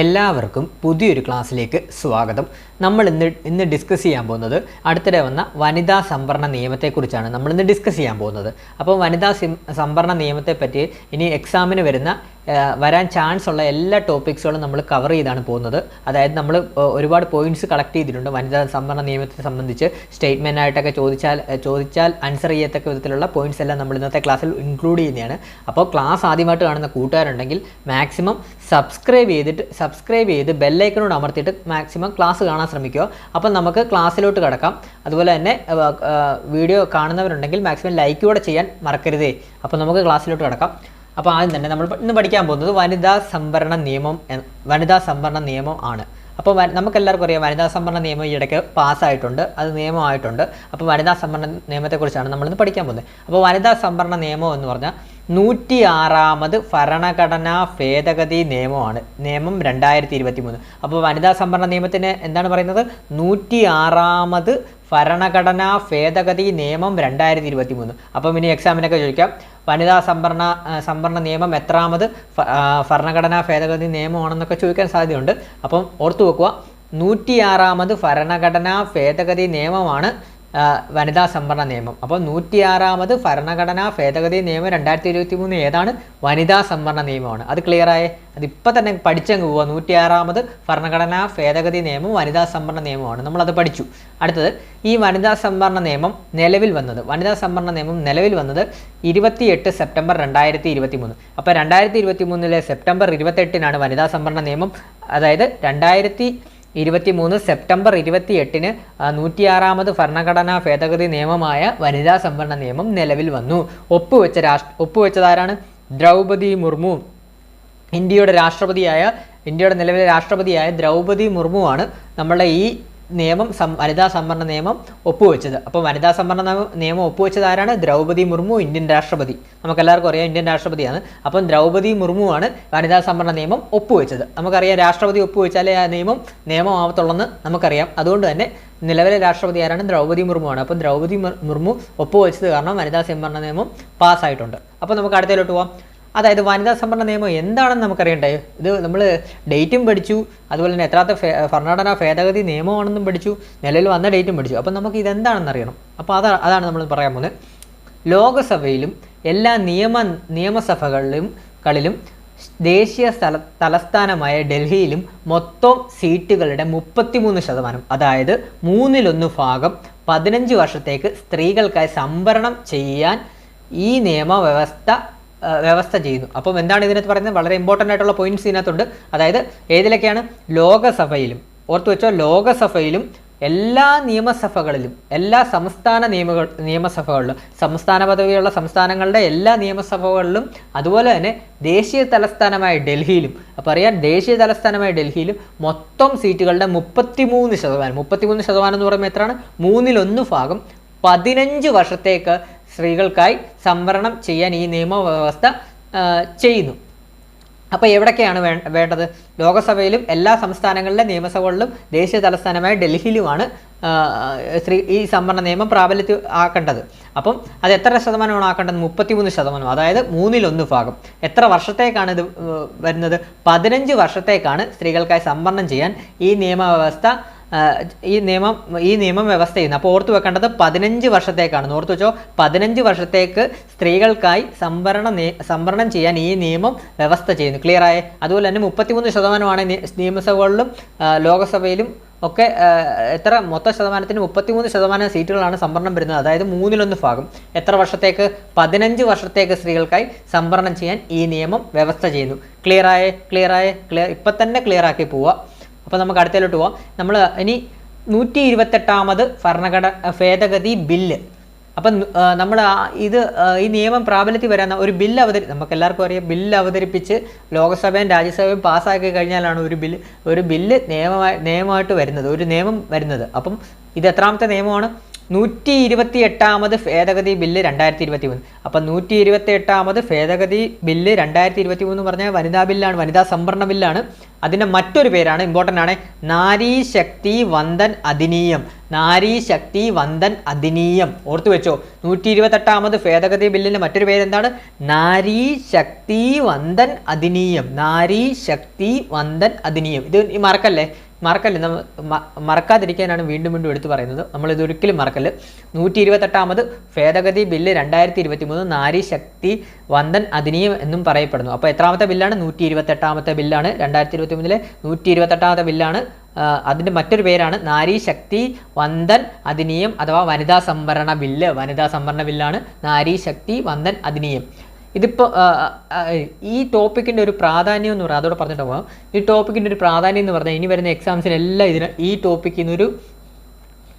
എല്ലാവർക്കും പുതിയൊരു ക്ലാസ്സിലേക്ക് സ്വാഗതം. നമ്മൾ ഇന്ന് ഇന്ന് ഡിസ്കസ് ചെയ്യാൻ പോകുന്നത് അടുത്തിടെ വന്ന വനിതാ സംവരണ നിയമത്തെക്കുറിച്ചാണ്. നമ്മൾ ഇന്ന് ഡിസ്കസ് ചെയ്യാൻ പോകുന്നത്. അപ്പോൾ വനിതാ സംവരണ നിയമത്തെ പറ്റി ഇനി എക്സാമിന് വരുന്ന വരാൻ ചാൻസ് ഉള്ള എല്ലാ ടോപ്പിക്സുകളും നമ്മൾ കവർ ചെയ്താണ് പോകുന്നത്. അതായത് നമ്മൾ ഒരുപാട് പോയിന്റ്സ് കളക്ട് ചെയ്തിട്ടുണ്ട്. വനിതാ സംവരണ നിയമത്തെ സംബന്ധിച്ച് സ്റ്റേറ്റ്മെന്റ് ആയിട്ടൊക്കെ ചോദിച്ചാൽ ചോദിച്ചാൽ ആൻസർ ചെയ്യത്തക്ക വിധത്തിലുള്ള പോയിന്റ്സ് എല്ലാം നമ്മൾ ഇന്നത്തെ ക്ലാസ്സിൽ ഇൻക്ലൂഡ് ചെയ്യുന്നതാണ്. അപ്പോൾ ക്ലാസ് ആദ്യമായിട്ട് കാണുന്ന കൂട്ടുകാരുണ്ടെങ്കിൽ മാക്സിമം സബ്സ്ക്രൈബ് ചെയ്തിട്ട് സബ്സ്ക്രൈബ് ചെയ്ത് ബെല്ലൈക്കനോട് അമർത്തിയിട്ട് മാക്സിമം ക്ലാസ് കാണാൻ ശ്രമിക്കുക. അപ്പോൾ നമുക്ക് ക്ലാസ്സിലോട്ട് കിടക്കാം. അതുപോലെ തന്നെ വീഡിയോ കാണുന്നവരുണ്ടെങ്കിൽ മാക്സിമം ലൈക്ക് കൂടെ ചെയ്യാൻ മറക്കരുതേ. അപ്പോൾ നമുക്ക് ക്ലാസ്സിലോട്ട് കിടക്കാം. അപ്പോൾ ആദ്യം തന്നെ നമ്മൾ ഇന്ന് പഠിക്കാൻ പോകുന്നത് വനിതാ സംവരണ നിയമം വനിതാ സംവരണ നിയമം ആണ്. അപ്പോൾ നമുക്കെല്ലാവർക്കും അറിയാം വനിതാ സംവരണ നിയമം ഈ ഇടയ്ക്ക് പാസ്സായിട്ടുണ്ട് അത് നിയമമായിട്ടുണ്ട്. അപ്പോൾ വനിതാ സംവരണ നിയമത്തെക്കുറിച്ചാണ് നമ്മളിന്ന് പഠിക്കാൻ പോകുന്നത്. അപ്പോൾ വനിതാ സംവരണ നിയമം എന്ന് പറഞ്ഞാൽ നൂറ്റി ആറാമത് ഭരണഘടനാ ഭേദഗതി നിയമമാണ്. നിയമം രണ്ടായിരത്തി ഇരുപത്തി മൂന്ന് അപ്പോൾ വനിതാ സംവരണ നിയമത്തിന് എന്താണ് പറയുന്നത്? നൂറ്റി ആറാമത് ഭരണഘടനാ ഭേദഗതി നിയമം രണ്ടായിരത്തി ഇരുപത്തി മൂന്ന് അപ്പം ഇനി എക്സാമിനൊക്കെ ചോദിക്കാം. വനിതാ സംവരണ സംവരണ നിയമം എത്രാമത് ഭരണഘടനാ ഭേദഗതി നിയമമാണെന്നൊക്കെ ചോദിക്കാൻ സാധ്യതയുണ്ട്. അപ്പം ഓർത്തു വെക്കുക നൂറ്റിയാറാമത് ഭരണഘടനാ ഭേദഗതി നിയമമാണ് വനിതാ സംവരണ നിയമം. അപ്പോൾ നൂറ്റിയാറാമത് ഭരണഘടനാ ഭേദഗതി നിയമം രണ്ടായിരത്തി ഇരുപത്തി മൂന്ന് ഏതാണ്? വനിതാ സംവരണ നിയമമാണ്. അത് ക്ലിയറായേ അതിപ്പോൾ തന്നെ പഠിച്ചങ്ങ് പോവുക നൂറ്റിയാറാമത് ഭരണഘടനാ ഭേദഗതി നിയമം വനിതാ സംവരണ നിയമമാണ്. നമ്മളത് പഠിച്ചു. അടുത്തത് ഈ വനിതാ സംവരണ നിയമം നിലവിൽ വന്നത്. വനിതാ സംവരണ നിയമം നിലവിൽ വന്നത് ഇരുപത്തിയെട്ട് സെപ്റ്റംബർ രണ്ടായിരത്തി ഇരുപത്തി മൂന്ന് അപ്പോൾ രണ്ടായിരത്തി ഇരുപത്തി മൂന്നിലെ സെപ്റ്റംബർ ഇരുപത്തെട്ടിനാണ് വനിതാ സംവരണ നിയമം. അതായത് രണ്ടായിരത്തി ഇരുപത്തി മൂന്ന് സെപ്റ്റംബർ ഇരുപത്തി എട്ടിന് നൂറ്റിയാറാമത് ഭരണഘടനാ ഭേദഗതി നിയമമായ വനിതാ സംവരണ നിയമം നിലവിൽ വന്നു. ഒപ്പുവെച്ച രാഷ്ട്ര ഒപ്പുവെച്ചതാരാണ്? ദ്രൗപദി മുർമു. ഇന്ത്യയുടെ രാഷ്ട്രപതിയായ ഇന്ത്യയുടെ നിലവിലെ രാഷ്ട്രപതിയായ ദ്രൗപദി മുർമുവാണ് നമ്മളുടെ ഈ നിയമം സം വനിതാ സംവരണ നിയമം ഒപ്പുവെച്ചത്. അപ്പോൾ വനിതാ സംവരണ നിയമം- ഒപ്പുവെച്ചത് ആരാണ്? ദ്രൗപദി മുർമു ഇന്ത്യൻ രാഷ്ട്രപതി. നമുക്കെല്ലാവർക്കും അറിയാം ഇന്ത്യൻ രാഷ്ട്രപതിയാണ്. അപ്പം ദ്രൗപദി മുർമുവാണ് വനിതാ സംവരണ നിയമം ഒപ്പുവെച്ചത്. നമുക്കറിയാം രാഷ്ട്രപതി ഒപ്പുവെച്ചാലേ ആ നിയമം നിയമമാവത്തുള്ളെന്ന് നമുക്കറിയാം. അതുകൊണ്ട് തന്നെ നിലവിലെ രാഷ്ട്രപതി ആരാണ്? ദ്രൗപദി ആണ് അപ്പം ദ്രൗപദി മുർമു ഒപ്പുവെച്ചത് കാരണം വനിതാ സംവരണ നിയമം പാസ്സായിട്ടുണ്ട്. അപ്പോൾ നമുക്ക് അടുത്തതിലോട്ട് പോവാം. അതായത് വനിതാ സംവരണ നിയമം എന്താണെന്ന് നമുക്കറിയണ്ടേ? ഇത് നമ്മൾ ഡേറ്റും പഠിച്ചു അതുപോലെ തന്നെ എത്രാത്ത ഭരണഘടന ഭേദഗതി നിയമമാണെന്നും പഠിച്ചു നിലവിൽ വന്ന ഡേറ്റും പഠിച്ചു. അപ്പം നമുക്ക് ഇതെന്താണെന്ന് അറിയണം. അപ്പോൾ അതാ അതാണ് നമ്മൾ പറയാൻ പോകുന്നത്. ലോകസഭയിലും എല്ലാ നിയമ നിയമസഭകളിലും കളിലും ദേശീയ സ്ഥല തലസ്ഥാനമായ ഡൽഹിയിലും മൊത്തം സീറ്റുകളുടെ മുപ്പത്തിമൂന്ന് ശതമാനം അതായത് മൂന്നിലൊന്ന് ഭാഗം പതിനഞ്ച് വർഷത്തേക്ക് സ്ത്രീകൾക്കായി സംവരണം ചെയ്യാൻ ഈ നിയമവ്യവസ്ഥ വ്യവസ്ഥ ചെയ്യുന്നു. അപ്പം എന്താണ് ഇതിനകത്ത് പറയുന്നത്? വളരെ ഇമ്പോർട്ടന്റ് ആയിട്ടുള്ള പോയിന്റ്സ് ഇതിനകത്തുണ്ട്. അതായത് ഏതിലൊക്കെയാണ്? ലോകസഭയിലും. ഓർത്തു വെച്ചോ ലോകസഭയിലും എല്ലാ നിയമസഭകളിലും എല്ലാ സംസ്ഥാന നിയമ നിയമസഭകളിലും സംസ്ഥാന പദവിയുള്ള സംസ്ഥാനങ്ങളുടെ എല്ലാ നിയമസഭകളിലും അതുപോലെ തന്നെ ദേശീയ തലസ്ഥാനമായ ഡൽഹിയിലും. അപ്പോൾ അറിയാം ദേശീയ തലസ്ഥാനമായ ഡൽഹിയിലും മൊത്തം സീറ്റുകളുടെ മുപ്പത്തിമൂന്ന് ശതമാനം മുപ്പത്തിമൂന്ന് ശതമാനം എന്ന് പറയുമ്പോൾ എത്രയാണ്? മൂന്നിലൊന്ന് ഭാഗം പതിനഞ്ച് വർഷത്തേക്ക് സ്ത്രീകൾക്കായി സംവരണം ചെയ്യാൻ ഈ നിയമവ്യവസ്ഥ ചെയ്യുന്നു. അപ്പോൾ എവിടൊക്കെയാണ് വേണ്ടത്? ലോകസഭയിലും എല്ലാ സംസ്ഥാനങ്ങളിലെ നിയമസഭകളിലും ദേശീയ തലസ്ഥാനമായ ഡൽഹിയിലുമാണ് സ്ത്രീ ഈ സംവരണ നിയമം പ്രാബല്യത്തിൽ ആക്കേണ്ടത്. അപ്പം അത് എത്ര ശതമാനമാണ് ആക്കേണ്ടത്? മുപ്പത്തിമൂന്ന് ശതമാനം. അതായത് മൂന്നിലൊന്ന് ഭാഗം. എത്ര വർഷത്തേക്കാണ് ഇത് വരുന്നത്? പതിനഞ്ച് വർഷത്തേക്കാണ് സ്ത്രീകൾക്കായി സംവരണം ചെയ്യാൻ ഈ നിയമവ്യവസ്ഥ ഈ നിയമം ഈ നിയമം വ്യവസ്ഥ ചെയ്യുന്നത് അപ്പോൾ ഓർത്ത് വെക്കേണ്ടത് പതിനഞ്ച് വർഷത്തേക്കാണ്. ഓർത്ത് വെച്ചോ പതിനഞ്ച് വർഷത്തേക്ക് സ്ത്രീകൾക്കായി സംവരണ സംവരണം ചെയ്യാൻ ഈ നിയമം വ്യവസ്ഥ ചെയ്യുന്നു. ക്ലിയർ ആയേ? അതുപോലെ തന്നെ മുപ്പത്തിമൂന്ന് ശതമാനമാണ് നിയമസഭകളിലും ലോകസഭയിലും ഒക്കെ എത്ര മൊത്ത ശതമാനത്തിന് മുപ്പത്തിമൂന്ന് ശതമാനം സീറ്റുകളാണ് സംവരണം വരുന്നത്. അതായത് മൂന്നിലൊന്ന് ഭാഗം. എത്ര വർഷത്തേക്ക്? പതിനഞ്ച് വർഷത്തേക്ക് സ്ത്രീകൾക്കായി സംവരണം ചെയ്യാൻ ഈ നിയമം വ്യവസ്ഥ ചെയ്യുന്നു. ക്ലിയർ ആയേ? ക്ലിയർ ആയേ? ക്ലിയർ ഇപ്പം തന്നെ ക്ലിയർ ആക്കി പോവുക അപ്പോൾ നമുക്ക് അടുത്തതിലോട്ട് പോവാം. നമ്മൾ ഇനി നൂറ്റി ഇരുപത്തെട്ടാമത് ഭരണഘട ഭേദഗതി ബില്ല്. അപ്പം നമ്മൾ ഇത് ഈ നിയമം പ്രാബല്യത്തിൽ വരാൻ ഒരു ബില്ല് അവതരി നമുക്ക് എല്ലാവർക്കും അറിയാം ബില്ല് അവതരിപ്പിച്ച് ലോകസഭയും രാജ്യസഭയും പാസ്സാക്കി കഴിഞ്ഞാലാണ് ഒരു ബില്ല് ഒരു ബില്ല് നിയമമായി നിയമമായിട്ട് വരുന്നത് ഒരു നിയമം വരുന്നത്. അപ്പം ഇത് എത്രാമത്തെ നിയമമാണ്? നൂറ്റി ഇരുപത്തി എട്ടാമത് ഭേദഗതി ബില്ല് രണ്ടായിരത്തി ഇരുപത്തി മൂന്ന് അപ്പം നൂറ്റി ഇരുപത്തി എട്ടാമത് ഭേദഗതി ബില്ല് രണ്ടായിരത്തി ഇരുപത്തി മൂന്ന് പറഞ്ഞാൽ വനിതാ ബില്ലാണ് വനിതാ സംവരണ ബില്ലാണ്. അതിന്റെ മറ്റൊരു പേരാണ് ഇമ്പോർട്ടന്റ് ആണ് നാരീ ശക്തി വന്ദൻ അധിനീയം. നാരീ ശക്തി വന്ദൻ അധിനീയം. ഓർത്തു വെച്ചോ നൂറ്റി ഇരുപത്തെട്ടാമത് ഭേദഗതി ബില്ലിന്റെ മറ്റൊരു പേരെന്താണ്? നാരീ ശക്തി വന്ദൻ അധിനീയം. നാരീ ശക്തി വന്ദൻ അധിനീയം. ഇത് ഈ മറക്കല്ലേ മറക്കല്ലേ? നമ്മൾ മറക്കാതിരിക്കാനാണ് വീണ്ടും വീണ്ടും എടുത്തു പറയുന്നത്. നമ്മൾ ഇതൊരിക്കലും മറക്കല്ല് നൂറ്റി ഇരുപത്തെട്ടാമത് ഭേദഗതി ബില്ല് രണ്ടായിരത്തി ഇരുപത്തി മൂന്ന് നാരി ശക്തി വന്ദൻ അധിനിയം എന്നും പറയപ്പെടുന്നു. അപ്പോൾ എത്രാമത്തെ ബില്ലാണ്? നൂറ്റി ഇരുപത്തെട്ടാമത്തെ ബില്ലാണ്. രണ്ടായിരത്തി ഇരുപത്തി മൂന്നിലെ നൂറ്റി ഇരുപത്തെട്ടാമത്തെ ബില്ലാണ് അതിന്റെ മറ്റൊരു പേരാണ് നാരി ശക്തി വന്ദൻ അധിനിയം അഥവാ വനിതാ സംവരണ ബില്ല്. വനിതാ സംവരണ ബില്ലാണ് നാരി ശക്തി വന്ദൻ അധിനിയം. ഇതിപ്പോൾ ഈ ടോപ്പിക്കിന്റെ ഒരു പ്രാധാന്യം എന്ന് പറഞ്ഞാൽ അതോടെ പറഞ്ഞിട്ട് പോകാം ഈ ടോപ്പിക്കിന്റെ ഒരു പ്രാധാന്യം എന്ന് പറഞ്ഞാൽ ഇനി വരുന്ന എക്സാംസിനെല്ലാം ഇതിന് ഈ ടോപ്പിക്കിൽ നിന്നൊരു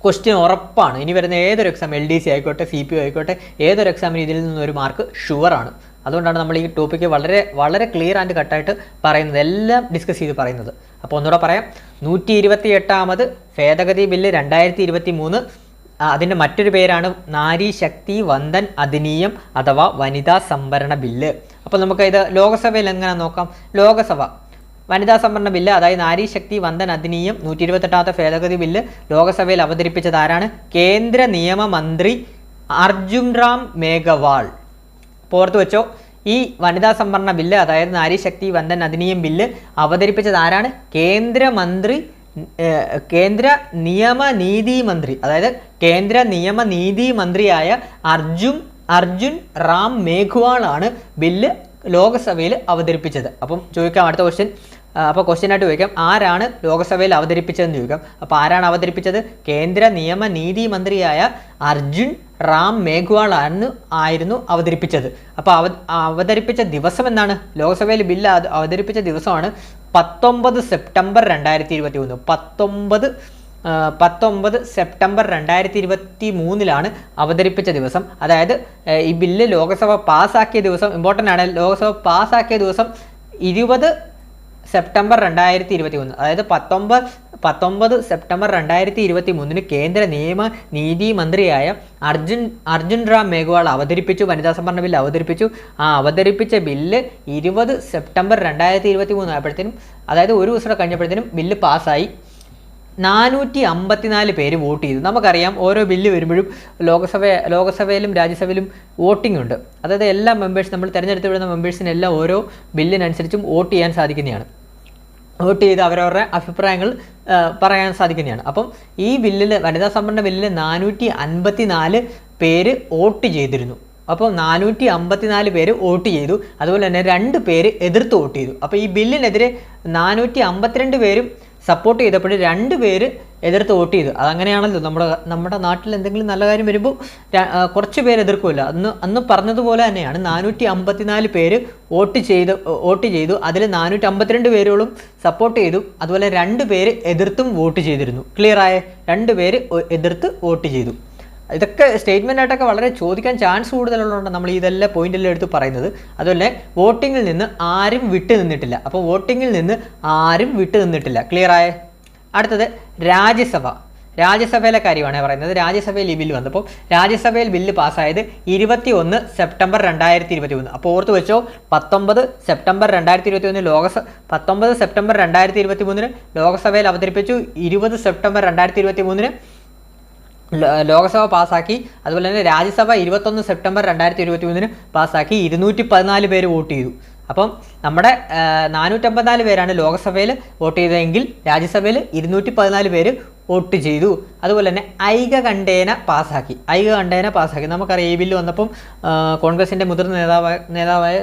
ക്വസ്റ്റ്യൻ ഉറപ്പാണ്. ഇനി വരുന്ന ഏതൊരു എക്സാം എൽ ഡി സി ആയിക്കോട്ടെ സി പി ഒ ആയിക്കോട്ടെ ഏതൊരു എക്സാമിന് ഇതിൽ നിന്നൊരു മാർക്ക് ഷുവറാണ് അതുകൊണ്ടാണ് നമ്മൾ ഈ ടോപ്പിക്ക് വളരെ വളരെ ക്ലിയർ ആൻഡ് കട്ടായിട്ട് പറയുന്നത്. എല്ലാം ഡിസ്കസ് ചെയ്ത് പറയുന്നത്. അപ്പോൾ ഒന്നുകൂടെ പറയാം. നൂറ്റി ഇരുപത്തി എട്ടാമത് ഭേദഗതി ബില്ല് രണ്ടായിരത്തി ഇരുപത്തി മൂന്ന് അതിന്റെ മറ്റൊരു പേരാണ് നാരി ശക്തി വന്ദൻ അധിനീയം അഥവാ വനിതാ സംവരണ ബില്ല്. അപ്പോൾ നമുക്ക് ഇത് ലോകസഭയിൽ എങ്ങനെ നോക്കാം? ലോകസഭ. വനിതാ സംവരണ ബില്ല് അതായത് നാരി ശക്തി വന്ദൻ അധിനീയം നൂറ്റി ഇരുപത്തെട്ടാമത്തെ ഭേദഗതി ബില്ല് ലോകസഭയിൽ അവതരിപ്പിച്ചത് ആരാണ്? കേന്ദ്ര നിയമമന്ത്രി അർജുൻ റാം മേഘവാൾ. പോർത്ത് വെച്ചോ ഈ വനിതാ സംവരണ ബില്ല് അതായത് നാരി ശക്തി വന്ദൻ അധിനിയം ബില്ല് അവതരിപ്പിച്ചത് ആരാണ്? കേന്ദ്രമന്ത്രി കേന്ദ്ര നിയമ നീതി മന്ത്രി അതായത് കേന്ദ്ര നിയമ നീതി മന്ത്രിയായ അർജുൻ അർജുൻ റാം മേഘ്വാളാണ് ബില്ല് ലോകസഭയിൽ അവതരിപ്പിച്ചത്. അപ്പം ചോദിക്കാം അടുത്ത ക്വസ്റ്റ്യൻ അപ്പോൾ ക്വസ്റ്റ്യൻ ആയിട്ട് ചോദിക്കാം. ആരാണ് ലോകസഭയിൽ അവതരിപ്പിച്ചതെന്ന് ചോദിക്കാം. അപ്പോൾ ആരാണ് അവതരിപ്പിച്ചത്? കേന്ദ്ര നിയമ നീതി മന്ത്രിയായ അർജുൻ റാം മേഘ്വാൾ ആണ് ആയിരുന്നു അവതരിപ്പിച്ചത്. അപ്പോൾ അവ അവതരിപ്പിച്ച ദിവസം എന്നാണ് ലോകസഭയിൽ ബില്ല് അവതരിപ്പിച്ച ദിവസമാണ് പത്തൊമ്പത് സെപ്റ്റംബർ രണ്ടായിരത്തി ഇരുപത്തി മൂന്ന് പത്തൊമ്പത് പത്തൊമ്പത് സെപ്റ്റംബർ രണ്ടായിരത്തി ഇരുപത്തി മൂന്നിലാണ് അവതരിപ്പിച്ച ദിവസം. അതായത് ഈ ബില്ല് ലോക്സഭ പാസ്സാക്കിയ ദിവസം ഇമ്പോർട്ടന്റ് ആണ്. ലോക്സഭ പാസ്സാക്കിയ ദിവസം ഇരുപത് സെപ്റ്റംബർ രണ്ടായിരത്തി ഇരുപത്തി മൂന്ന് അതായത് പത്തൊമ്പത് പത്തൊമ്പത് സെപ്റ്റംബർ രണ്ടായിരത്തി ഇരുപത്തി മൂന്നിന് കേന്ദ്ര നിയമ നീതി മന്ത്രിയായ അർജുൻ അർജുൻ റാം മേഘ്വാൾ അവതരിപ്പിച്ചു വനിതാ സംവരണ ബില്ല് അവതരിപ്പിച്ചു. ആ അവതരിപ്പിച്ച ബില്ല് ഇരുപത് സെപ്റ്റംബർ രണ്ടായിരത്തി ഇരുപത്തി മൂന്ന് ആയപ്പോഴത്തേനും അതായത് ഒരു ദിവസം കഴിഞ്ഞപ്പോഴത്തേനും ബില്ല് പാസ്സായി. നാനൂറ്റി അമ്പത്തിനാല് പേര് വോട്ട് ചെയ്തു. നമുക്കറിയാം ഓരോ ബില്ല് വരുമ്പോഴും ലോകസഭ ലോകസഭയിലും രാജ്യസഭയിലും വോട്ടിംഗ് ഉണ്ട്. അതായത് എല്ലാ മെമ്പേഴ്സ് നമ്മൾ തിരഞ്ഞെടുത്ത് വിടുന്ന മെമ്പേഴ്സിനെല്ലാം ഓരോ ബില്ലിനനുസരിച്ചും വോട്ട് ചെയ്യാൻ സാധിക്കുന്നതാണ്. വോട്ട് ചെയ്ത് അവരവരുടെ അഭിപ്രായങ്ങൾ പറയാൻ സാധിക്കുന്നതാണ്. അപ്പം ഈ ബില്ലിൽ വനിതാ സംവരണ ബില്ലിൽ നാനൂറ്റി അൻപത്തി നാല് പേര് വോട്ട് ചെയ്തിരുന്നു. അപ്പോൾ നാനൂറ്റി അമ്പത്തിനാല് പേര് വോട്ട് ചെയ്തു. അതുപോലെ തന്നെ രണ്ട് പേര് എതിർത്ത് വോട്ട് ചെയ്തു. അപ്പോൾ ഈ ബില്ലിനെതിരെ നാനൂറ്റി അമ്പത്തിരണ്ട് പേരും സപ്പോർട്ട് ചെയ്തപ്പോൾ രണ്ട് പേര് എതിർത്ത് വോട്ട് ചെയ്തു. അതങ്ങനെയാണല്ലോ നമ്മുടെ നമ്മുടെ നാട്ടിൽ എന്തെങ്കിലും നല്ല കാര്യം വരുമ്പോൾ കുറച്ച് പേര് എതിർക്കുമല്ലോ അന്ന് അന്ന് പറഞ്ഞതുപോലെ തന്നെയാണ് നാനൂറ്റി അമ്പത്തിനാല് പേര് വോട്ട് ചെയ്ത് വോട്ട് ചെയ്തു. അതിൽ നാനൂറ്റി അമ്പത്തിരണ്ട് പേരോളം സപ്പോർട്ട് ചെയ്തു. അതുപോലെ രണ്ട് പേര് എതിർത്തും വോട്ട് ചെയ്തിരുന്നു. ക്ലിയർ ആയേ? രണ്ട് പേര് എതിർത്ത് വോട്ട് ചെയ്തു. ഇതൊക്കെ സ്റ്റേറ്റ്മെന്റ് ആയിട്ടൊക്കെ വളരെ ചോദിക്കാൻ ചാൻസ് കൂടുതലുള്ളതുകൊണ്ട് നമ്മൾ ഇതെല്ലാം പോയിന്റെല്ലാം എടുത്ത് പറയുന്നത്. അതുപോലെ വോട്ടിങ്ങിൽ നിന്ന് ആരും വിട്ടു നിന്നിട്ടില്ല. അപ്പോൾ വോട്ടിങ്ങിൽ നിന്ന് ആരും വിട്ടു നിന്നിട്ടില്ല. ക്ലിയർ ആയേ? അടുത്തത് രാജ്യസഭ. രാജ്യസഭയിലെ കാര്യമാണ് പറയുന്നത്. രാജ്യസഭയിൽ ഈ ബില്ല് വന്നപ്പോൾ രാജ്യസഭയിൽ ബില്ല് പാസ്സായത് ഇരുപത്തി ഒന്ന് സെപ്റ്റംബർ രണ്ടായിരത്തി ഇരുപത്തി മൂന്ന് അപ്പോൾ ഓർത്ത് വെച്ചോ പത്തൊമ്പത് സെപ്റ്റംബർ രണ്ടായിരത്തി ഇരുപത്തി ഒന്ന് ലോകസഭ പത്തൊമ്പത് സെപ്റ്റംബർ രണ്ടായിരത്തി ഇരുപത്തി മൂന്നിന് ലോകസഭയിൽ അവതരിപ്പിച്ചു. ഇരുപത് സെപ്റ്റംബർ രണ്ടായിരത്തി ഇരുപത്തി മൂന്നിന് ലോകസഭ പാസ്സാക്കി അതുപോലെ തന്നെ രാജ്യസഭ ഇരുപത്തൊന്ന് സെപ്റ്റംബർ രണ്ടായിരത്തി ഇരുപത്തി മൂന്നിന് പാസ്സാക്കി ഇരുന്നൂറ്റി പതിനാല് പേര് വോട്ട് ചെയ്തു. അപ്പം നമ്മുടെ നാനൂറ്റമ്പത്തിനാല് പേരാണ് ലോകസഭയിൽ വോട്ട് ചെയ്തതെങ്കിൽ രാജ്യസഭയിൽ ഇരുന്നൂറ്റി പതിനാല് പേര് വോട്ട് ചെയ്തു. അതുപോലെ തന്നെ ഐകകണ്ഠേന പാസ്സാക്കി. ഐകകണ്ഠേന പാസ്സാക്കി. നമുക്കറിയാം ഈ ബില്ല് വന്നപ്പം കോൺഗ്രസിന്റെ മുതിർന്ന നേതാവായ നേതാവായ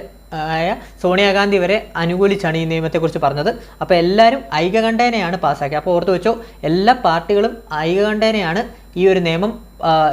ആയ സോണിയാഗാന്ധി വരെ അനുകൂലിച്ചാണ് ഈ നിയമത്തെക്കുറിച്ച് പറഞ്ഞത്. അപ്പോൾ എല്ലാവരും ഐകകണ്ഠേനയാണ് പാസ്സാക്കിയത്. അപ്പോൾ ഓർത്ത് വെച്ചോ എല്ലാ പാർട്ടികളും ഐകകണ്ഠേനയാണ് ഈ ഒരു നിയമം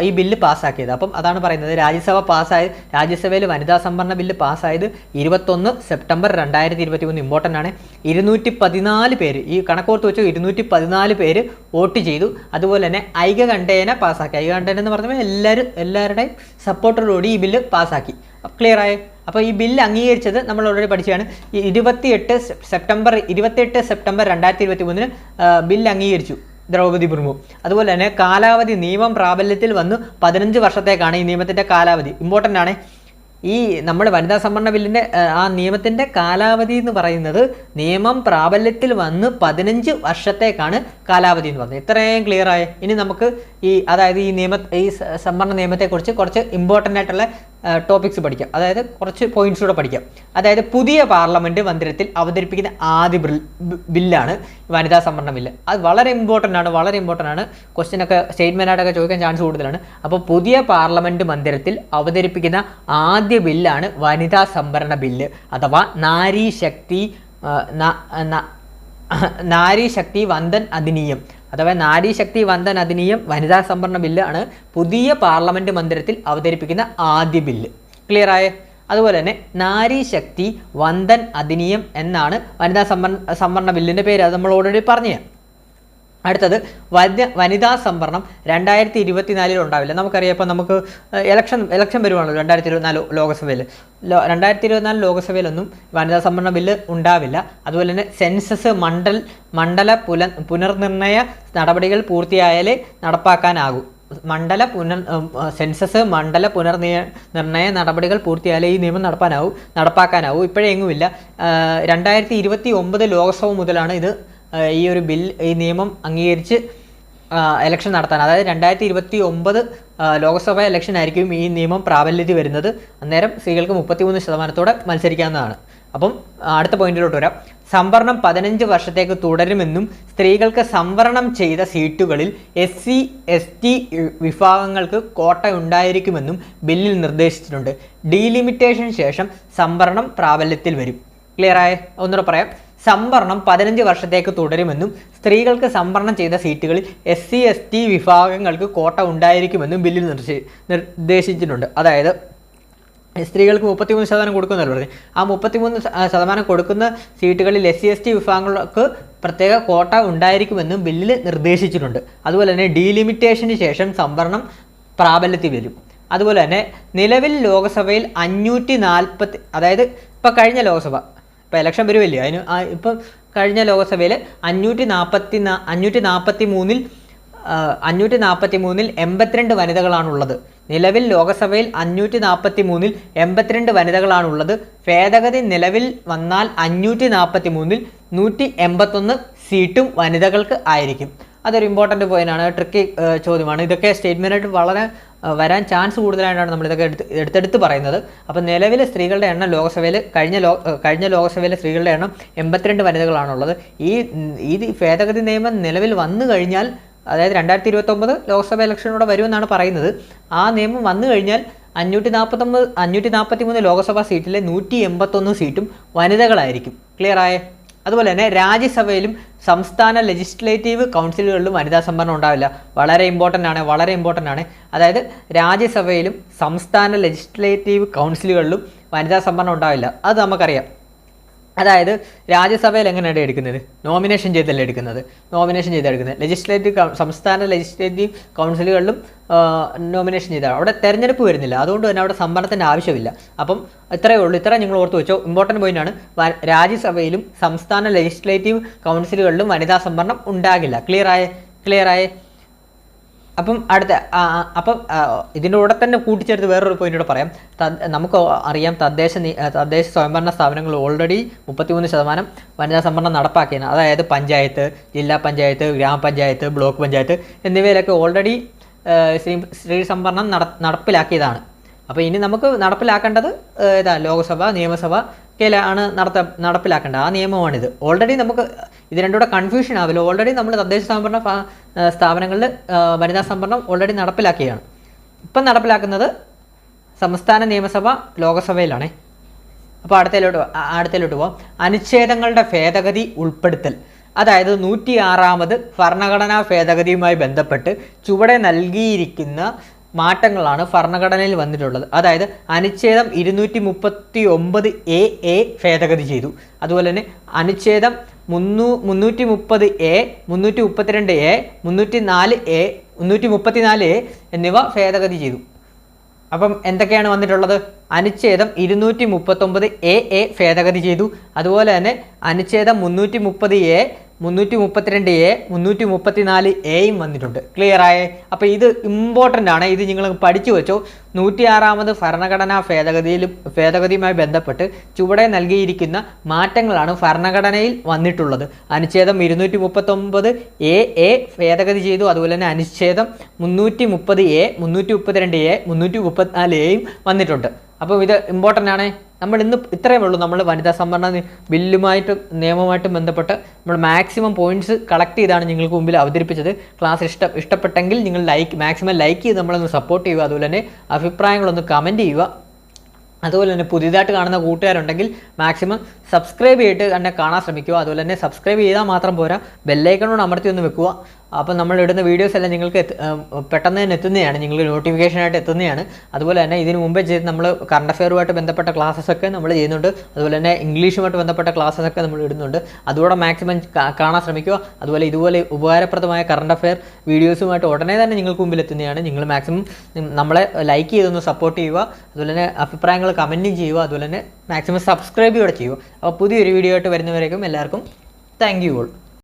ഈ ബില്ല് പാസ്സാക്കിയത്. അപ്പം അതാണ് പറയുന്നത് രാജ്യസഭ പാസ്സായത് രാജ്യസഭയിൽ വനിതാ സംവരണ ബില്ല് പാസ്സായത് ഇരുപത്തൊന്ന് സെപ്റ്റംബർ രണ്ടായിരത്തി ഇരുപത്തി മൂന്ന് ഇമ്പോർട്ടന്റ് ആണ്. ഇരുന്നൂറ്റി പതിനാല് പേര് ഈ കണക്കോർത്ത് വെച്ചു ഇരുന്നൂറ്റി പതിനാല് പേര് വോട്ട് ചെയ്തു. അതുപോലെ തന്നെ ഐകകണ്ഠേന പാസ്സാക്കി. ഐകകണ്ഠേന എന്ന് പറഞ്ഞാൽ എല്ലാവരും എല്ലാവരുടെയും സപ്പോർട്ടോടുകൂടി ഈ ബില്ല് പാസ്സാക്കി. ക്ലിയർ ആയി? അപ്പോൾ ഈ ബില്ല് അംഗീകരിച്ചത് നമ്മൾ ഓൾറെഡി പഠിച്ചതാണ്. ഈ ഇരുപത്തിയെട്ട് സെപ്റ്റംബർ ഇരുപത്തിയെട്ട് സെപ്റ്റംബർ രണ്ടായിരത്തി ഇരുപത്തി മൂന്നിന് ബില്ല് അംഗീകരിച്ചു. ദ്രൗപദി മുർമു. അതുപോലെ തന്നെ കാലാവധി നിയമം പ്രാബല്യത്തിൽ വന്നു പതിനഞ്ച് വർഷത്തേക്കാണ് ഈ നിയമത്തിന്റെ കാലാവധി. ഇമ്പോർട്ടന്റ് ആണ്. ഈ നമ്മുടെ വനിതാ സംവരണ ബില്ലിന്റെ ആ നിയമത്തിന്റെ കാലാവധി എന്ന് പറയുന്നത് നിയമം പ്രാബല്യത്തിൽ വന്ന് പതിനഞ്ച് വർഷത്തേക്കാണ് കാലാവധി എന്ന് പറഞ്ഞത്. ഇത്രയും ക്ലിയർ ഇനി നമുക്ക് ഈ അതായത് ഈ നിയമ ഈ സംവരണ നിയമത്തെക്കുറിച്ച് കുറച്ച് ഇമ്പോർട്ടന്റ് ആയിട്ടുള്ള ടോപ്പിക്സ് പഠിക്കാം. അതായത് കുറച്ച് പോയിന്റ്സ് കൂടെ പഠിക്കാം. അതായത് പുതിയ പാർലമെന്റ് മന്ദിരത്തിൽ അവതരിപ്പിക്കുന്ന ആദ്യ ബില്ലാണ് വനിതാ സംവരണ ബില്ല്. അത് വളരെ ഇമ്പോർട്ടന്റ് ആണ് വളരെ ഇമ്പോർട്ടന്റ് ആണ്. ക്വസ്റ്റ്യൻ ഒക്കെ സ്റ്റേറ്റ്മെന്റ് ആയിട്ടൊക്കെ ചോദിക്കാൻ ചാൻസ് കൂടുതലാണ്. അപ്പോൾ പുതിയ പാർലമെന്റ് മന്ദിരത്തിൽ അവതരിപ്പിക്കുന്ന ആദ്യ ബില്ലാണ് വനിതാ സംവരണ ബില്ല്. അഥവാ നാരി ശക്തി നാരി ശക്തി വന്ദൻ അധിനിയം. അഥവാ നാരീശക്തി വന്ദൻ അധിനിയം വനിതാ സംവരണ ബില്ല് ആണ് പുതിയ പാർലമെന്റ് മന്ദിരത്തിൽ അവതരിപ്പിക്കുന്ന ആദ്യ ബില്ല്. ക്ലിയർ ആയേ? അതുപോലെ തന്നെ നാരീശക്തി വന്ദൻ അധിനിയം എന്നാണ് വനിതാ സംവരണ സംവരണ ബില്ലിന്റെ പേര്. അത് നമ്മൾ ഓൾറെഡി പറഞ്ഞു. അടുത്തത് വന്യ വനിതാ സംവരണം രണ്ടായിരത്തി ഇരുപത്തിനാലിൽ ഉണ്ടാവില്ല. നമുക്കറിയാം ഇപ്പോൾ നമുക്ക് ഇലക്ഷൻ ഇലക്ഷൻ വരുവാണല്ലോ രണ്ടായിരത്തി ഇരുപത്തിനാല് ലോകസഭയിൽ. രണ്ടായിരത്തി ഇരുപത്തിനാല് ലോകസഭയിലൊന്നും വനിതാ സംവരണ ബില്ല് ഉണ്ടാവില്ല. അതുപോലെ തന്നെ സെൻസസ് മണ്ഡൽ മണ്ഡല പുല പുനർനിർണയ നടപടികൾ പൂർത്തിയായാലേ നടപ്പാക്കാനാകൂ. മണ്ഡല പുനർ സെൻസസ് മണ്ഡല പുനർനിയ നിർണയ നടപടികൾ പൂർത്തിയായാലേ ഈ നിയമം നടപ്പാനാവും നടപ്പാക്കാനാവും. ഇപ്പോഴേ എങ്ങുമില്ല. രണ്ടായിരത്തി ഇരുപത്തി ഒമ്പത് ലോക്സഭ മുതലാണ് ഇത് ഈ ഒരു ബിൽ ഈ നിയമം അംഗീകരിച്ച് ഇലക്ഷൻ നടത്താൻ അതായത് രണ്ടായിരത്തി ഇരുപത്തി ഒമ്പത് ലോക്സഭ ഇലക്ഷൻ ആയിരിക്കും ഈ നിയമം പ്രാബല്യത്തിൽ വരുന്നത്. അന്നേരം സ്ത്രീകൾക്ക് മുപ്പത്തിമൂന്ന് ശതമാനത്തോടെ മത്സരിക്കാവുന്നതാണ്. അപ്പം അടുത്ത പോയിന്റിലോട്ട് വരാം. സംവരണം പതിനഞ്ച് വർഷത്തേക്ക് തുടരുമെന്നും സ്ത്രീകൾക്ക് സംവരണം ചെയ്ത സീറ്റുകളിൽ എസ് സി എസ് ടി വിഭാഗങ്ങൾക്ക് കോട്ട ഉണ്ടായിരിക്കുമെന്നും ബില്ലിൽ നിർദ്ദേശിച്ചിട്ടുണ്ട്. ഡീലിമിറ്റേഷന് ശേഷം സംവരണം പ്രാബല്യത്തിൽ വരും. ക്ലിയർ ആയ? ഒന്നുകൂടെ പറയാം. സംവരണം പതിനഞ്ച് വർഷത്തേക്ക് തുടരുമെന്നും സ്ത്രീകൾക്ക് സംവരണം ചെയ്ത സീറ്റുകളിൽ എസ് സി എസ് ടി വിഭാഗങ്ങൾക്ക് കോട്ട ഉണ്ടായിരിക്കുമെന്നും ബില്ലിൽ നിർദ്ദേശി- നിർദ്ദേശിച്ചിട്ടുണ്ട്. അതായത് സ്ത്രീകൾക്ക് മുപ്പത്തിമൂന്ന് ശതമാനം കൊടുക്കുന്നല്ലോ പറഞ്ഞു. ആ മുപ്പത്തിമൂന്ന് ശതമാനം കൊടുക്കുന്ന സീറ്റുകളിൽ എസ് സി എസ് ടി വിഭാഗങ്ങൾക്ക് പ്രത്യേക കോട്ട ഉണ്ടായിരിക്കുമെന്നും ബില്ലിൽ നിർദ്ദേശിച്ചിട്ടുണ്ട്. അതുപോലെ തന്നെ ഡീലിമിറ്റേഷന് ശേഷം സംവരണം പ്രാബല്യത്തിൽ വരും. അതുപോലെ തന്നെ നിലവിൽ ലോക്സഭയിൽ അഞ്ഞൂറ്റി നാൽപ്പത്തി അതായത് ഇപ്പം കഴിഞ്ഞ ലോക്സഭ ഇപ്പോൾ ഇലക്ഷൻ വരുമല്ലേ അതിന് ഇപ്പം കഴിഞ്ഞ ലോക്സഭയിൽ അഞ്ഞൂറ്റി നാൽപ്പത്തി അഞ്ഞൂറ്റി നാൽപ്പത്തി മൂന്നിൽ അഞ്ഞൂറ്റി നാൽപ്പത്തി മൂന്നിൽ എൺപത്തിരണ്ട് വനിതകളാണുള്ളത്. നിലവിൽ ലോകസഭയിൽ അഞ്ഞൂറ്റി നാൽപ്പത്തി മൂന്നിൽ എൺപത്തിരണ്ട് വനിതകളാണുള്ളത്. ഭേദഗതി നിലവിൽ വന്നാൽ അഞ്ഞൂറ്റി നാൽപ്പത്തി മൂന്നിൽ നൂറ്റി എൺപത്തൊന്ന് സീറ്റും വനിതകൾക്ക് ആയിരിക്കും. അതൊരു ഇമ്പോർട്ടന്റ് പോയിന്റാണ് ട്രിക്കി ചോദ്യമാണ്. ഇതൊക്കെ സ്റ്റേറ്റ്മെന്റായിട്ട് വളരെ വരാൻ ചാൻസ് കൂടുതലായിട്ടാണ് നമ്മൾ ഇതൊക്കെ എടുത്ത് എടുത്തെടുത്ത് പറയുന്നത്. അപ്പോൾ നിലവിലെ സ്ത്രീകളുടെ എണ്ണം ലോകസഭയിൽ കഴിഞ്ഞ ലോ കഴിഞ്ഞ ലോകസഭയിലെ സ്ത്രീകളുടെ എണ്ണം എൺപത്തിരണ്ട് വനിതകളാണുള്ളത്. ഈ ഈ ഭേദഗതി നിയമം നിലവിൽ വന്നു കഴിഞ്ഞാൽ അതായത് രണ്ടായിരത്തി ഇരുപത്തൊമ്പത് ലോക്സഭ ഇലക്ഷനോടെ വരുമെന്നാണ് പറയുന്നത്. ആ നിയമം വന്നു കഴിഞ്ഞാൽ അഞ്ഞൂറ്റി നാൽപ്പത്തൊമ്പത് അഞ്ഞൂറ്റി നാൽപ്പത്തി മൂന്ന് ലോക്സഭാ സീറ്റിലെ നൂറ്റി എൺപത്തൊന്ന് സീറ്റും വനിതകളായിരിക്കും. ക്ലിയർ ആയേ? അതുപോലെ തന്നെ രാജ്യസഭയിലും സംസ്ഥാന ലെജിസ്ലേറ്റീവ് കൗൺസിലുകളിലും വനിതാ സംവരണം ഉണ്ടാവില്ല. വളരെ ഇമ്പോർട്ടന്റ് ആണ് വളരെ ഇമ്പോർട്ടന്റ് ആണ്. അതായത് രാജ്യസഭയിലും സംസ്ഥാന ലെജിസ്ലേറ്റീവ് കൗൺസിലുകളിലും വനിതാ സംവരണം ഉണ്ടാവില്ല. അത് നമുക്കറിയാം. അതായത് രാജ്യസഭയിൽ എങ്ങനെയാണ് എടുക്കുന്നത്? നോമിനേഷൻ ചെയ്തല്ലേ എടുക്കുന്നത്? നോമിനേഷൻ ചെയ്താണ് എടുക്കുന്നത്. ലെജിസ്ലേറ്റീവ് സംസ്ഥാന ലെജിസ്ലേറ്റീവ് കൗൺസിലുകളിലും നോമിനേഷൻ ചെയ്താണ് അവിടെ തെരഞ്ഞെടുപ്പ് വരുന്നില്ല. അതുകൊണ്ട് തന്നെ അവിടെ സംവരണത്തിന്റെ ആവശ്യമില്ല. അപ്പം ഇത്രയേ ഉള്ളൂ. ഇത്ര നിങ്ങൾ ഓർത്ത് വെച്ചോ. ഇമ്പോർട്ടന്റ് പോയിന്റ് ആണ്. രാജ്യസഭയിലും സംസ്ഥാന ലെജിസ്ലേറ്റീവ് കൗൺസിലുകളിലും വനിതാ സംവരണം ഉണ്ടാകില്ല. ക്ലിയർ ആയേ? ക്ലിയർ ആയേ? അപ്പം അടുത്ത അപ്പം ഇതിന്റെ കൂടെ തന്നെ കൂട്ടിച്ചേർത്ത് വേറൊരു പോയിന്റ് കൂടെ പറയാം. നമുക്ക് അറിയാം തദ്ദേശ തദ്ദേശ സ്വയംഭരണ സ്ഥാപനങ്ങൾ ഓൾറെഡി മുപ്പത്തിമൂന്ന് ശതമാനം വനിതാ സംവരണം നടപ്പാക്കിയാണ്. അതായത് പഞ്ചായത്ത് ജില്ലാ പഞ്ചായത്ത് ഗ്രാമപഞ്ചായത്ത് ബ്ലോക്ക് പഞ്ചായത്ത് എന്നിവയിലൊക്കെ ഓൾറെഡി സ്ത്രീ സ്ത്രീ സംവരണം നട നടപ്പിലാക്കിയതാണ്. അപ്പോൾ ഇനി നമുക്ക് നടപ്പിലാക്കേണ്ടത് ഇതാ ലോക്സഭ നിയമസഭ ആണ് നടത്ത നടപ്പിലാക്കേണ്ടത്. ആ നിയമമാണിത്. ഓൾറെഡി നമുക്ക് ഇത് രണ്ടും കൂടെ കൺഫ്യൂഷൻ ആവില്ല. ഓൾറെഡി നമ്മൾ തദ്ദേശ സംവരണ സ്ഥാപനങ്ങളിൽ വനിതാ സംവരണം ഓൾറെഡി നടപ്പിലാക്കിയാണ്. ഇപ്പം നടപ്പിലാക്കുന്നത് സംസ്ഥാന നിയമസഭ ലോകസഭയിലാണേ. അപ്പോൾ അടുത്തയിലോട്ട് അടുത്തയിലോട്ട് പോകാം അനുച്ഛേദങ്ങളുടെ ഭേദഗതി ഉൾപ്പെടുത്തൽ. അതായത് നൂറ്റി ആറാമത് ഭരണഘടനാ ഭേദഗതിയുമായി ബന്ധപ്പെട്ട് ചുവടെ നൽകിയിരിക്കുന്ന മാറ്റങ്ങളാണ് ഭരണഘടനയിൽ വന്നിട്ടുള്ളത്. അതായത് അനുച്ഛേദം ഇരുന്നൂറ്റി മുപ്പത്തി ഒമ്പത് എ എ ഭേദഗതി ചെയ്തു. അതുപോലെ തന്നെ അനുച്ഛേദം മുന്നൂ മുന്നൂറ്റി മുപ്പത് എ മുന്നൂറ്റി മുപ്പത്തിരണ്ട് എ മുന്നൂറ്റി നാല് എ മുന്നൂറ്റി മുപ്പത്തി നാല് എ എന്നിവ ഭേദഗതി ചെയ്തു. അപ്പം എന്തൊക്കെയാണ് വന്നിട്ടുള്ളത്? അനുച്ഛേദം ഇരുന്നൂറ്റി മുപ്പത്തൊമ്പത് എ എ ഭേദഗതി ചെയ്തു. അതുപോലെ തന്നെ അനുച്ഛേദം മുന്നൂറ്റി മുപ്പത് എ മുന്നൂറ്റി മുപ്പത്തിരണ്ട് എ മുന്നൂറ്റി മുപ്പത്തിനാല് എയും വന്നിട്ടുണ്ട്. ക്ലിയർ ആയേ? അപ്പോൾ ഇത് ഇമ്പോർട്ടന്റ് ആണ്. ഇത് നിങ്ങൾ പഠിച്ചു വെച്ചോ. നൂറ്റിയാറാമത് ഭരണഘടനാ ഭേദഗതിയിലും ഭേദഗതിയുമായി ബന്ധപ്പെട്ട് ചുവടെ നൽകിയിരിക്കുന്ന മാറ്റങ്ങളാണ് ഭരണഘടനയിൽ വന്നിട്ടുള്ളത്. അനുച്ഛേദം ഇരുന്നൂറ്റി മുപ്പത്തൊമ്പത് എ എ ഭേദഗതി ചെയ്തു. അതുപോലെ തന്നെ അനുച്ഛേദം മുന്നൂറ്റി മുപ്പത് എ മുന്നൂറ്റി മുപ്പത്തിരണ്ട് എ മുന്നൂറ്റി മുപ്പത്തിനാല് എയും വന്നിട്ടുണ്ട്. അപ്പോൾ ഇത് ഇമ്പോർട്ടന്റ് ആണ്? നമ്മൾ ഇന്ന് ഇത്രയേ ഉള്ളൂ. നമ്മൾ വനിതാ സംവരണ ബില്ലുമായിട്ട് നിയമവുമായിട്ട് ബന്ധപ്പെട്ട് നമ്മൾ മാക്സിമം പോയിന്റ്സ് കളക്ട് ചെയ്താണ് നിങ്ങൾക്ക് മുമ്പിൽ അവതരിപ്പിച്ചത്. ക്ലാസ് ഇഷ്ട ഇഷ്ടപ്പെട്ടെങ്കിൽ നിങ്ങൾ ലൈക്ക് മാക്സിമം ലൈക്ക് ചെയ്ത് നമ്മളൊന്ന് സപ്പോർട്ട് ചെയ്യുക. അതുപോലെ തന്നെ അഭിപ്രായങ്ങളൊന്ന് കമന്റ് ചെയ്യുക. അതുപോലെ തന്നെ പുതിയതായിട്ട് കാണുന്ന കൂട്ടുകാരുണ്ടെങ്കിൽ മാക്സിമം സബ്സ്ക്രൈബ് ചെയ്തിട്ട് എന്നെ കാണാൻ ശ്രമിക്കുക. അതുപോലെ തന്നെ സബ്സ്ക്രൈബ് ചെയ്താൽ മാത്രം പോരാ. ബെല്ലൈക്കണോട് അമർത്തി ഒന്ന് വെക്കുക. അപ്പോൾ നമ്മൾ ഇടുന്ന വീഡിയോസ് എല്ലാം നിങ്ങൾക്ക് പെട്ടെന്ന് തന്നെ എത്തുന്നതാണ്. നിങ്ങൾ നോട്ടിഫിക്കേഷനായിട്ട് എത്തുന്നതാണ്. അതുപോലെ തന്നെ ഇതിന് മുമ്പേ ചെയ്ത് നമ്മൾ കറണ്ട് അഫെയറുമായിട്ട് ബന്ധപ്പെട്ട ക്ലാസ്സസ് ഒക്കെ നമ്മൾ ചെയ്യുന്നുണ്ട്. അതുപോലെ തന്നെ ഇംഗ്ലീഷുമായിട്ട് ബന്ധപ്പെട്ട ക്ലാസ്സസ് ഒക്കെ നമ്മൾ ഇടുന്നുണ്ട്. അതുകൂടെ മാക്സിമം കാണാൻ ശ്രമിക്കുക. അതുപോലെ ഇതുപോലെ ഉപകാരപ്രദമായ കറണ്ട് അഫെയർ വീഡിയോസുമായിട്ട് ഉടനെ തന്നെ നിങ്ങൾക്ക് മുമ്പിൽ എത്തുന്നതാണ്. നിങ്ങൾ മാക്സിമം നമ്മളെ ലൈക്ക് ചെയ്തൊന്ന് സപ്പോർട്ട് ചെയ്യുക. അതുപോലെ തന്നെ അഭിപ്രായങ്ങൾ കമന്റും ചെയ്യുക. അതുപോലെ തന്നെ മാക്സിമം സബ്സ്ക്രൈബ് കൂടെ ചെയ്യുക. അപ്പോൾ പുതിയൊരു വീഡിയോ ആയിട്ട് വരുന്നവരേക്കും എല്ലാവർക്കും താങ്ക് യു ഓൾ